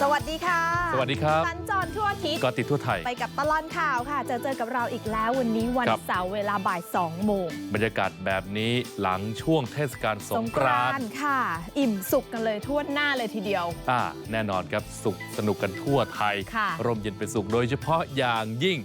สวัสดีค่ะสวัสดีครับสัญจรทั่วอาทิศก็ติดทั่วไทย ไปกับตลอดข่าวค่ะ เจอเจอกับเราอีกแล้ววันนี้วันครับเสาร์เวลาบ่าย2โมงบรรยากาศแบบนี้หลังช่วงเทศกาลสงกรานต์ต์ค่ะ อิ่มสุกกันเลยทั่วหน้าเลยทีเดียวอ่าแน่นอนครับสุขสนุกกันทั่วไทยค่ะร่มเย็นเป็นสุขโดยเฉพาะอย่างยิ่ง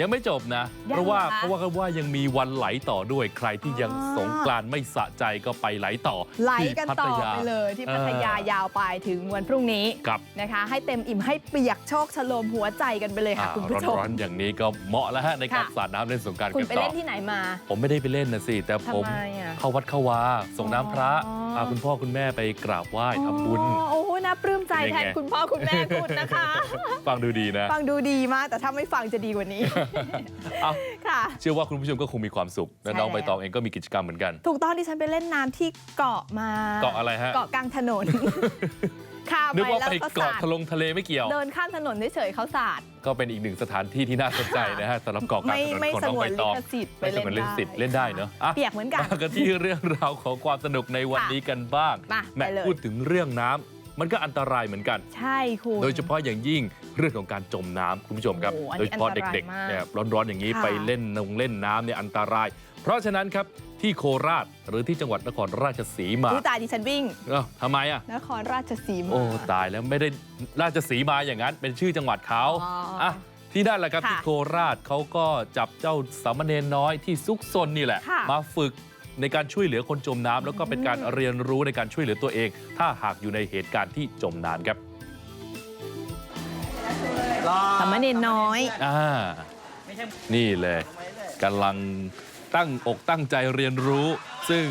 ยังไม่จบนะยังเพราะว่าเหรอคะเพราะว่ากันว่ายังมีวันไหลต่อด้วยใครที่ยังอ๋อสงกรานต์ไม่สะใจก็ไปไหลต่อไหลที่กันพัต่ทอยไปเลยที่พัทยาเออยาวไปถึงวันพรุ่งนี้กับนะคะ ให้เต็มอิ่มให้เปียกโชคชโลมหัวใจกันไปเลยค่ะอ่าคุณผู้ชมร้อนๆอย่างนี้ก็เหมาะแล้วฮะในการค่ะสาดน้ำเล่นสงกรารคุณกันไปต่อเล่นที่ไหนมา ผมไม่ได้ไปเล่นนะสิแต่ผมทำไมอะเข้าวัดเข้าวาส่งน้ำพระอ๋อพาคุณพ่อคุณแม่ไปกราบไหว้ทำบุญอ๋อโอ้โหน่าปลื้มใจเป็นแทยังนไงคุณพ่อคุณแม่คุณนะคะ ฟังดูดีนะ ฟังดูดีมากแต่ถ้าไม่ฟังจะดีกว่านี้เอ้าค่ะ เชื่อว่าคุณผู้ชมก็คงมีความสุขและใช่น้องใบแล้วตองเองก็มีกิจกรรมเหมือนกัน ถูกต้องที่ฉันไปเล่นน้ำที่เกาะมาเกาะอะไรฮะเกาะกลางถนนข้ามนึกไปว่าแล้วไปก็เกาะสาดทะลงทะเลไม่เกี่ยว เดินข้ามถนนเฉยๆเขาสาด ก็เป็นอีกหนึ่งสถานที่ที่น่าสนใจนะฮะสำหรับเกาะกลางไม่ถนนไม่ของสน้องงวใบนตลิองขสิทธิ์ไปไม่สเล่นงวนลิขได้สิทธิ์เล่นได้เนอะอะ เปียกเหมือนกัน มากันที่เรื่องราวของความสนุกในวันค่ะนี้กันบ้างมาแหม่ไปเลยพูดถึงเรื่องน้ำ มันก็อันตรายเหมือนกันใช่คุณโดยเฉพาะอย่างยิ่งเรื่องของการจมน้ำคุณผู้ชมครับโอ้โหอันนี้โดยเฉพาะอันตรายเด็กมากๆเนี่ยร้อนๆอย่างนี้ค่ะไปเล่นนงเล่นน้ำเนี่ยอันตราย เพราะฉะนั้นครับที่โคราชหรือที่จังหวัดนครราชสีมาอุ๊ยตายดิฉันวิ่งเอ้าทำไมอะนครราชสีมาโอ้ตายแล้วไม่ได้ราชสีมาอย่างนั้น เป็นชื่อจังหวัดเขาอ๋ออ่อะที่นั่นแหละครับค่ะที่โคราชเขาก็จับเจ้าสามเณรน้อยที่ซุกซนนี่แหละค่ะมาฝึก ในการช่วยเหลือคนจมน้ำแล้วก็เป็นการอืมเรียนรู้ในการช่วยเหลือตัวเองถ้าหากอยู่ในเหตุการณ์ที่จมน้ำครับสามเณรน้อยอ่านี่เลยกำลังตั้งอกตั้งใจเรียนรู้ ซึ่ง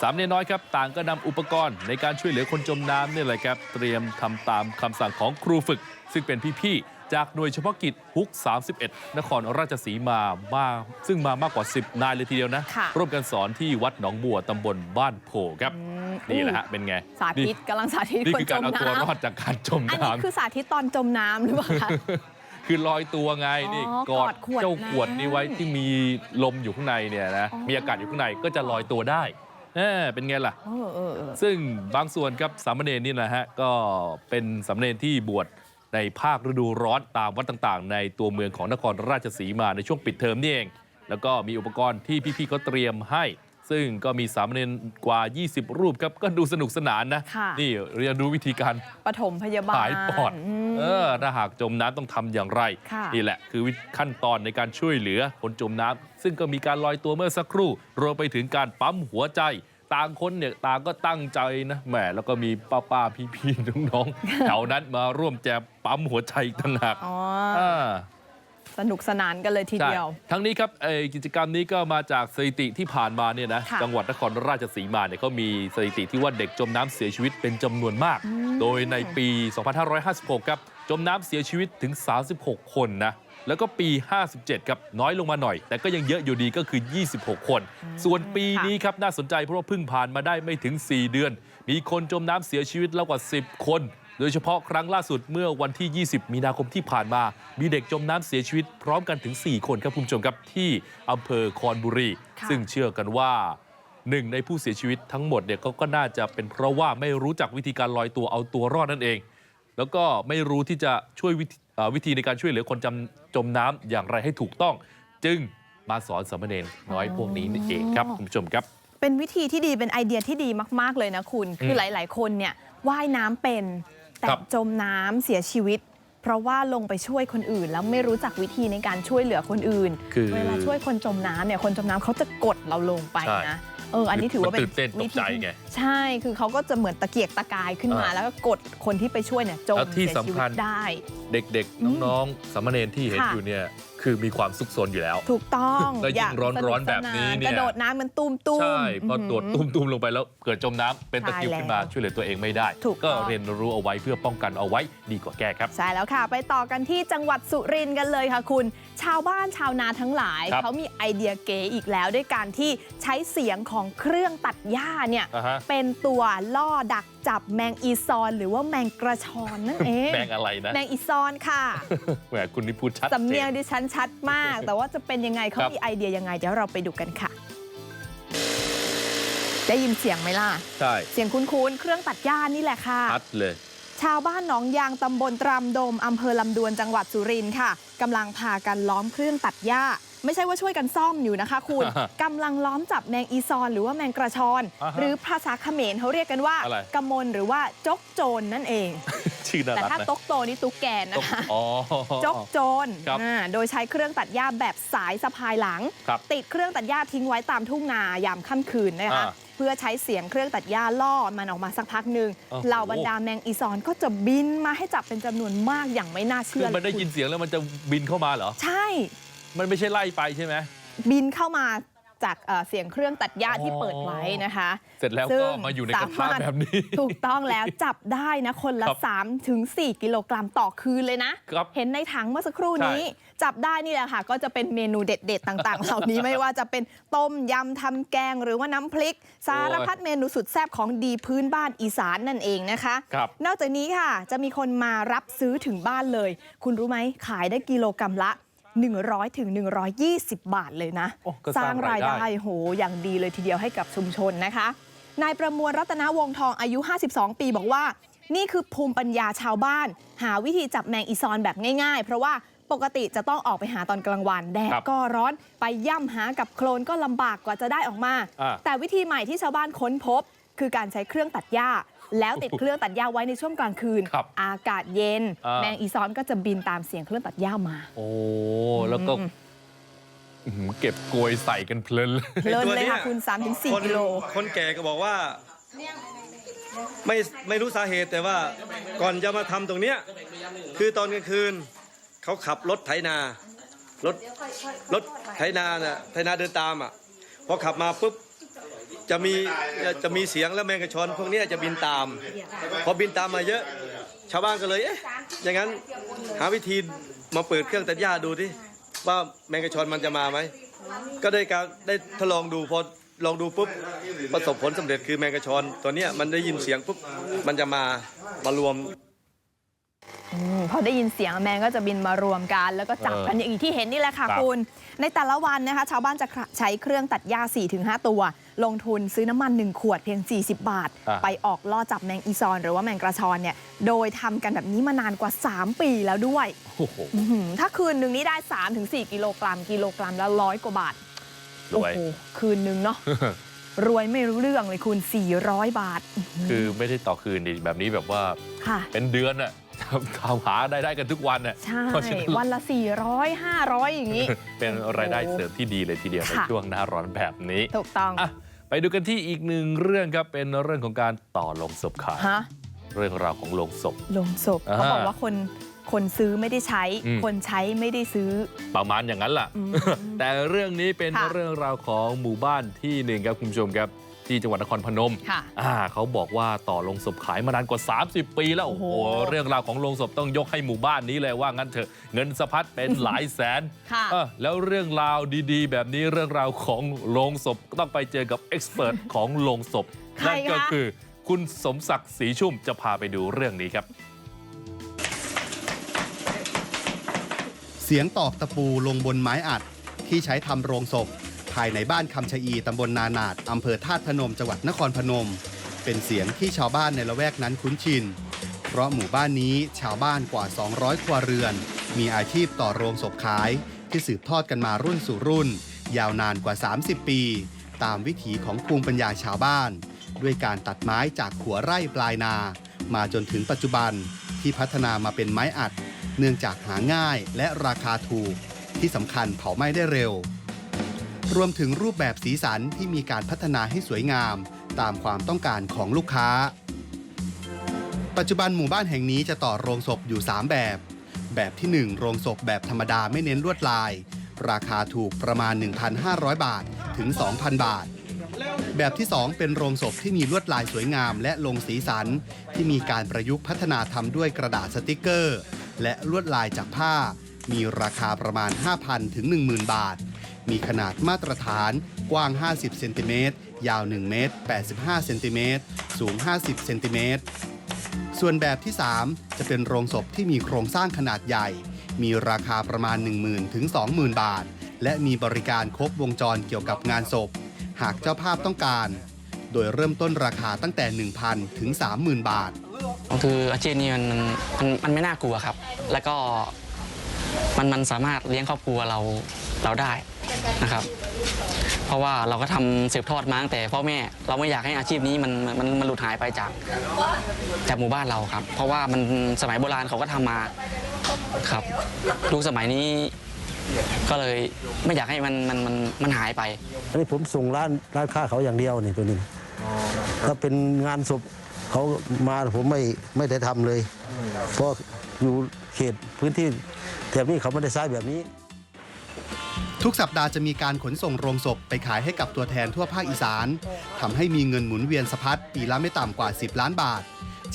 สามเณรน้อยครับ ต่างก็นำอุปกรณ์ในการช่วยเหลือคนจมน้ำนี่แหละครับ เตรียมทำตามคำสั่งของครูฝึก ซึ่งเป็นพี่ๆจาก หน่วยเฉพาะกิจฮุก31นครราชสีมามาซึ่งมามากกว่า10นายเลยทีเดียวนะค่ะร่วมกันสอนที่วัดหนองบัวตำบลบ้านโพครับอืมนี่แหละฮะเป็นไงสาธิตกำลังสาธิตนี่คนคือจการมเอาตัวรน้ำอดจากการจมอันนี้น้ำคือสาธิตตอนจมน้ำหรือเปล่าคะคือลอยตัวไงอ๋อนี่กกออดดขวดเจ้าขวดน้ำนี้ไว้ที่มีลมอยู่ข้างในเนี่ยนะอ๋อมีอากาศอยู่ข้างในก็จะลอยตัวได้เออเป็นไงล่ะเออเออเออซึ่งบางส่วนครับสามเณรนี่นะฮะก็เป็นสามเณรที่บวช ในภาคฤดูร้อนตามวัดต่างๆในตัวเมืองของนครราชสีมาในช่วงปิดเทอมนี่เอง แล้วก็มีอุปกรณ์ที่พี่ๆเขาเตรียมให้ ซึ่งก็มีสามเณรกว่า 20 รูปครับก็ดูสนุกสนานนะค่ะนี่เรียนรู้วิธีการปฐมพยาบาลหายปอดมเออถ้าหากจมน้ำต้องทำอย่างไรค่ะนี่แหละคือวิธีขั้นตอนในการช่วยเหลือคนจมน้ำซึ่งก็มีการลอยตัวเมื่อสักครู่รวมไปถึงการปั๊มหัวใจ ต่างคนเนี่ยต่างก็ตั้งใจนะแหมแล้วก็มีป้าป้าพี่พี่ๆน้องๆแถวนั้นมาร่วมแจมปั๊มหัวใจอีกต่างหากอ๋ออ่าสนุกสนานกันเลยทีใช่เดียว ทั้งนี้ครับเอ่อกิจกรรมนี้ก็มาจากสถิติที่ผ่านมาเนี่ยนะค่ะจังหวัดนครราชสีมาเนี่ยเขามีสถิติที่ว่าเด็กจมน้ำเสียชีวิตเป็นจำนวนมาก โดยในปี 2556 ครับจ มน้ำเสียชีวิตถึง36คนนะแล้วก็ปี57ครับน้อยลงมาหน่อย แต่ก็ยังเยอะอยู่ดีก็คือ 26 คน ส่วนปีนี้ครับน่าสนใจเพราะว่าเพิ่งผ่านมาได้ไม่ถึง 4 เดือน มีคนจมน้ำเสียชีวิตแล้วกว่า 10 คน โดยเฉพาะครั้งล่าสุดเมื่อวันที่ 20 มีนาคมที่ผ่านมา มีเด็กจมน้ำเสียชีวิตพร้อมกันถึง 4 คนครับคุณผู้ชมครับที่อำเภอคอนบุรีค่ะซึ่งเชื่อกันว่าหนึ่งในผู้เสียชีวิตทั้งหมดเนี่ยก็ก็น่าจะเป็นเพราะว่าไม่รู้จักวิธีการลอยตัวเอาตัวรอดนั่นเอง แล้วก็ไม่รู้ที่จะช่วยวิธีเอ่อวิธีในการช่วยเหลือคนจำจมน้ำอย่างไรให้ถูกต้อง จึงมาสอนสามเณรน้อยพวกนี้นี่เองครับคุณผู้ชมครับ เป็นวิธีที่ดีเป็นไอเดียที่ดีมาก ๆเลยนะคุณ คือหลาย ๆ คนเนี่ยว่ายน้ำเป็นแต่ครับจมน้ำเสียชีวิต เพราะว่าลงไปช่วยคนอื่น แล้วไม่รู้จักวิธีในการช่วยเหลือคนอื่น คือเวลาช่วยคนจมน้ำเนี่ยคนจมน้ำเขาจะกดเราลงไปใช่ นะเอออันนี้ถือว่าเป็นมันตื่นเต้นตกใจไง ใช่คือเขาก็จะเหมือนตะเกียกตะกายขึ้นมา อ่าแล้วก็กดคนที่ไปช่วยเนี่ยจมแล้วที่เสียชีวิสำคัตญได้ เด็กอืมๆน้องๆสามเณรที่เห็นค่ะ อยู่เนี่ย คือมีความสุขสนอยู่แล้ว ถูกต้องแล้วยิ่งากร้อนๆสกแบบนี้เนี่ยกระโดดน้ำมันตุ้มตุ้มใช่พอโดดตุ้มๆลงไปแล้วเกิดจมน้ำเป็นตะคริวใช่แล้วขึ้นมาช่วยเหลือตัวเองไม่ได้ถูกก็ต้องเรียนรู้เอาไว้เพื่อป้องกันเอาไว้ดีกว่าแก้ครับ ใช่แล้วค่ะ ไปต่อกันที่จังหวัดสุรินทร์กันเลยค่ะคุณ ชาวบ้านชาวนาทั้งหลายครับเขามีไอเดียเก๋อีกแล้ว ด้วยการที่ใช้เสียงของเครื่องตัดหญ้าเนี่ยอ่าฮะเป็นตัวล่อดักจับแมงอีซอน หรือว่าแมงกระชอนนั่นเองแมงอะไรนะแมงอีซอนค่ะแหมคุณนี่พูดชัดสำเนียงจนดิฉันชัดมาก แต่ว่าจะเป็นยังไงเขาครับมีไอเดียยังไงเดี๋ยวเราไปดูกันค่ะ ได้ยินเสียงไหมล่ะใช่เสียงคุ้นๆเครื่องตัดหญ้านี่แหละค่ะชัดเลยชาวบ้านหนองยางตำบลตรำโดมอำเภอลำดวนจังหวัดสุรินทร์ค่ะกำลังพากันล้อมเครื่องตัดหญ้า ไม่ใช่ว่าช่วยกันซ่อมอยู่นะคะ คุณกำลังล้อมจับแมงอีซอน หรือว่าแมงกระชอนอ่าฮะหรือภาษาเขมรเขาเรียกกันว่าอะไร กำมลหรือว่าจกโจรนั่นเอง ชื่อน่าแต่รักถ้านะตกโตนี่ตุ๊กแกนตกนะคะ อ๋อ จกโจรครับอ่าโดยใช้เครื่องตัดหญ้าแบบสายสะพายหลัง ครับติดเครื่องตัดหญ้าทิ้งไว้ตามทุ่งนายามค่ำคืนนะคะ อ่าเพื่อใช้เสียงเครื่องตัดหญ้าล่อมันออกมาสักพักหนึ่งโอ้โห เหล่าบรรดาแมงอีซอนก็จะบินมาให้จับเป็นจำนวนมากอย่างไม่น่าคืเชื่ออมันได้เลยยินเสียงแล้วมันจะบินเข้ามาเหรอ ใช่ มันไม่ใช่ไล่ไปใช่ไหม บินเข้ามาจากเอ่อเสียงเครื่องตัดหญ้าที่อ๋อเปิดไว้นะคะเสร็จแล้วซึ่ก็งมาอยู่ในกระสาทะมารถแบบนี้ ถูกต้องแล้วจับได้นะคนละครับ3ถึง4กิโลกรัมต่อคืนเลยนะ ครับ เห็นในถังเมื่อสักครู่นี้ใช่จับได้นี่แหละค่ะ ก็จะเป็นเมนูเด็ด ๆ ต่างๆ เหล่านี้ไม่ว่าจะเป็นต้มยำทำแกงหรือว่าน้ำพริก สารพัดเมนูสุดแซ่บของดีพื้นบ้านอีสานนั่นเองนะคะ ครับ นอกจากนี้ค่ะ จะมีคนมารับซื้อถึงบ้านเลย คุณรู้ไหมขายได้กิโลกรัมละ 100ถึง120 บาทเลยนะ โอ้ก็สสร้าร้างงรารายยได้ ได้โหอย่างดีเลยทีเดียวให้กับชุมชนนะคะ นายประมวลรัตนวงศ์ทองอายุ 52 ปีบอกว่า นี่คือภูมิปัญญาชาวบ้าน หาวิธีจับแมงอีซอนแบบง่ายๆ เพราะว่าปกติจะต้องออกไปหาตอนกลางวันแดดครับก็ร้อนไปย่ำหากับโคลนก็ลำบากกว่าจะได้ออกมา อ่า แต่วิธีใหม่ที่ชาวบ้านค้นพบ คือการใช้เครื่องตัดหญ้า แล้วติดเครื่องตัดหญ้าไว้ในช่วงกลางคืน ครับอากาศเย็น อ่า แมงอีซอนก็จะบินตามเสียงเครื่องตัดหญ้ามา โอ้แล้วก็อืม อื้อหือเก็บโกยใส่กันเพลินเลย เพลินเลยค่ะไอ้ตัวเนี้ยคุณคน3-4กิโล คนแก่ก็บอกว่า ไม่ไม่รู้สาเหตุแต่ว่าก่อนจะมาทำตรงเนี้ยคือตอนกลางคืน เขาขับรถไถนารถรถไถนาน่ะไถนาเดินตามอะพอขับมาปุ๊บ จะมีจะมีเสียงแล้วแมงกะชอนพวกเนี้ยจะบินตาม พอบินตามมาเยอะ ชาวบ้านก็เลยเอ๊ะอย่างนั้นหาวิธีมาเปิดเครื่องตัดหญ้าดูดิว่าแมงกะชอนมันจะมาไหมก็ได้การได้ทดลองดูพอลองดูปุ๊บประสบผลสำเร็จคือแมงกะชอนตัวเนี้ยมันได้ยินเสียงปุ๊บมันจะมามารวมอืม พอได้ยินเสียงแมงก็จะบินมารวมกัน แล้วก็จับเออกันอย่างที่เห็นนี่แหละค่ะครับคุณ ในแต่ละวันนะคะ ชาวบ้านจะใช้เครื่องตัดหญ้า 4-5 ตัว ลงทุนซื้อน้ำมัน 1 ขวดเพียง 40 บาทอะไปออกล่อจับแมงอีซอน หรือว่าแมงกระชอนเนี่ยโดยทำกันแบบนี้มานานกว่า 3 ปีแล้วด้วยโอ้โหอื้อหือถ้าคืนหนึ่งนี่ได้ 3-4 กิโลกรัมกิโลกรัมละร้อยกว่าบาทรโอ้วยโหคืนหนึ่งเนาะรวยไม่รู้เรื่องเลยคุณ 400 บาทอื้อหือคือไม่ได้ต่อคืนดิแบบนี้แบบว่าค่ะเป็นเดือนอะ ทำหาได้ได้กันทุกวันอะใช่เพราะฉะนั้นวันละ 400 500 อย่างนี้ เป็นรายได้เสริมที่ดีเลยทีเดียวในค่ะช่วงหน้าร้อนแบบนี้ ถูกต้องอะไปดูกันที่อีกหนึ่งเรื่องครับ เป็นเรื่องของการต่อลงศพขายฮะเรื่องราวของลงศพลงศพอ่าเขาบอกว่าคนคนซื้อไม่ได้ใช้อืมคนใช้ไม่ได้ซื้อ ประมาณอย่างนั้นล่ะอืมแต่เรื่องนี้เป็นค่ะเรื่องราวของหมู่บ้านที่หนึ่งครับคุณผู้ชมครับ ที่จังหวัดนครพนมค่ะอ่าเขาบอกว่าต่อลงศพขายมานานกว่า 30 ปีแล้วโอ้โหโอ้โหเรื่องราวของลงศพต้องยกให้หมู่บ้านนี้เลยว่างั้นเถอะเงินสะพัดเป็นหลายแสนค่ะเออแล้วเรื่องราวดีๆ แบบนี้เรื่องราวของโลงศพก็ต้องไปเจอกับเอ็กซ์เพรสของโลงศพใครนั่นก็คะคือคุณสมศักดิ์ศรีชุ่มจะพาไปดูเรื่องนี้ครับเสียงตอกตะปูลงบนไม้อัดที่ใช้ทำโรงศพ ภายในบ้านคำชะอีตำบลนานาดอำเภอธาตุพนมจังหวัดนครพนม เป็นเสียงที่ชาวบ้านในละแวกนั้นคุ้นชิน เพราะหมู่บ้านนี้ชาวบ้านกว่า 200 ครัวเรือน มีอาชีพต่อโรงศพขาย ที่สืบทอดกันมารุ่นสู่รุ่น ยาวนานกว่า 30 ปี ตามวิถีของภูมิปัญญาชาวบ้าน ด้วยการตัดไม้จากขัวไร่ปลายนา มาจนถึงปัจจุบันที่พัฒนามาเป็นไม้อัด เนื่องจากหาง่ายและราคาถูก ที่สำคัญเผาไหม้ได้เร็ว รวมถึงรูปแบบสีสันที่มีการพัฒนาให้สวยงาม ตามความต้องการของลูกค้า ปัจจุบันหมู่บ้านแห่งนี้จะต่อโรงศพอยู่ 3 แบบ แบบที่ 1 โรงศพแบบธรรมดาไม่เน้นลวดลาย ราคาถูกประมาณ 1,500 บาทถึง 2,000 บาท แบบที่ 2 เป็นโรงศพที่มีลวดลายสวยงาม และลงสีสัน ที่มีการประยุกต์พัฒนาทำด้วยกระดาษสติกเกอร์ และลวดลายจากผ้า มีราคาประมาณ 5,000ถึง10,000 บาท มีขนาดมาตรฐาน กว้าง 50 เซนติเมตร ยาว 1 เมตร 85 เซนติเมตร สูง 50 เซนติเมตร ส่วนแบบที่ 3 จะเป็นโรงศพที่มีโครงสร้างขนาดใหญ่ มีราคาประมาณ 10,000 ถึง 20,000 บาท และมีบริการครบวงจรเกี่ยวกับงานศพ หากเจ้าภาพต้องการ โดยเริ่มต้นราคาตั้งแต่ 1,000 ถึง 30,000 บาทคืออาชีพนี้มันมันมันไม่น่ากลัวครับ แล้วก็มันมันสามารถเลี้ยงครอบครัวเรา เราได้นะครับ เพราะว่าเราก็ทำสืบทอดมาตั้งแต่พ่อแม่เราไม่อยากให้อาชีพนี้มันมันมันหลุดหายไปจากจากหมู่บ้านเราครับ เพราะว่ามันสมัยโบราณเขาก็ทำมาครับยุคสมัยนี้ก็เลยไม่อยากให้มันมันมันมันหายไปอันนี้ผมส่งร้านร้านค้าเขาอย่างเดียวนี่ตัวนี้ถ้าเป็นงานศพเขามาผมไม่ไม่ได้ทำเลย เพราะอยู่เขตพื้นที่แถบนี้เขาไม่ได้ใช้แบบนี้ ทุกสัปดาห์จะมีการขนส่งโรงศพไปขายให้กับตัวแทนทั่วภาคอีสานทำให้มีเงินหมุนเวียนสะพัดปีละไม่ต่ำกว่า 10 ล้านบาท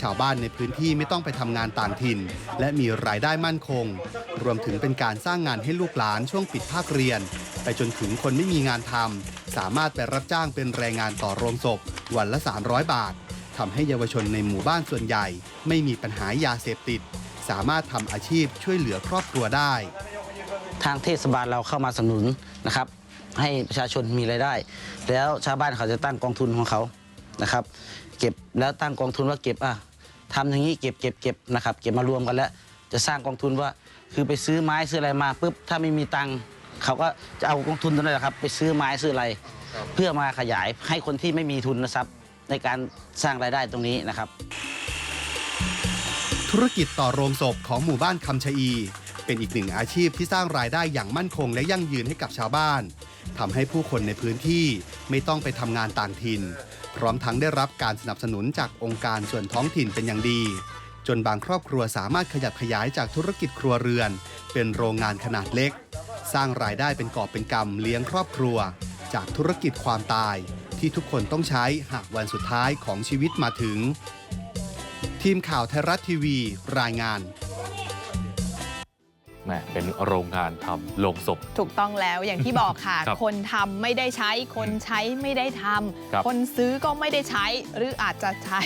ชาวบ้านในพื้นที่ไม่ต้องไปทำงานต่างถิ่น และมีรายได้มั่นคง รวมถึงเป็นการสร้างงานให้ลูกหลานช่วงปิดภาคเรียน ไปจนถึงคนไม่มีงานทำสามารถไปรับจ้างเป็นแรงงานต่อโรงศพ วันละ 300 บาททำให้เยาวชนในหมู่บ้านส่วนใหญ่ ไม่มีปัญหายาเสพติด สามารถทำอาชีพช่วยเหลือครอบครัวได้ ทางเทศบาลเราเข้ามาสนับสนุนนะครับ ให้ประชาชนมีรายได้ แล้วชาวบ้านเขาจะตั้งกองทุนของเขานะครับ เก็บแล้วตั้งกองทุนว่าเก็บอะทำอย่างนี้เก็บเก็บเก็บนะครับ เก็บมารวมกันแล้ว จะสร้างกองทุนว่าคือไปซื้อไม้ซื้ออะไรมาปุ๊บถ้าไม่มีตังค์เขาก็จะเอากองทุนตรงนั้นแหละครับ ไปซื้อไม้ซื้ออะไร เพื่อมาขยายให้คนที่ไม่มีทุนทรัพย์ในการสร้างรายได้ตรงนี้นะครับ ธุรกิจต่อโรงศพของหมู่บ้านคำชะอี เป็นอีกหนึ่งอาชีพที่สร้างรายได้อย่างมั่นคงและยั่งยืนให้กับชาวบ้านทำให้ผู้คนในพื้นที่ไม่ต้องไปทำงานต่างถิ่น พร้อมทั้งได้รับการสนับสนุนจากองค์การส่วนท้องถิ่นเป็นอย่างดี จนบางครอบครัวสามารถขยับขยายจากธุรกิจครัวเรือน เป็นโรงงานขนาดเล็ก สร้างรายได้เป็นกอบเป็นกำเลี้ยงครอบครัว จากธุรกิจความตาย ที่ทุกคนต้องใช้หากวันสุดท้ายของชีวิตมาถึง ทีมข่าวไทยรัฐทีวี รายงาน แหมเป็นโรงงานทำโลงศพ ถูกต้องแล้วอย่างที่บอกค่ะ ครับคนทำไม่ได้ใช้ คนใช้ไม่ได้ทครับำคนซื้อก็ไม่ได้ใช้ หรืออาจจะใช้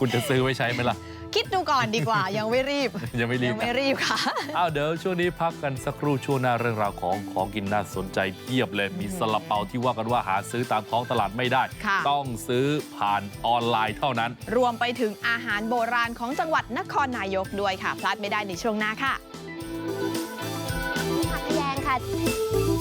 คุณจะซื้อไว้ใช้ไหมล่ะ คิดดูก่อนดีกว่า ยังไม่รีบ ยังไม่รีบยังไม่รีบค่ะ อ้าวเดี๋ยวช่วงนี้พักกันสักครู่ช่วงหน้าเรื่องราวของของกินน่าสนใจเพียบเลยมีซาลาเปาที่ว่ากันว่าหาซื้อตามท้องตลาดไม่ได้ ค่ะ ต้องซื้อผ่านออนไลน์เท่านั้น รวมไปถึงอาหารโบราณของจังหวัดนครนายกด้วยค่ะ พลาดไม่ได้ในช่วงหน้าค่ะ Dad.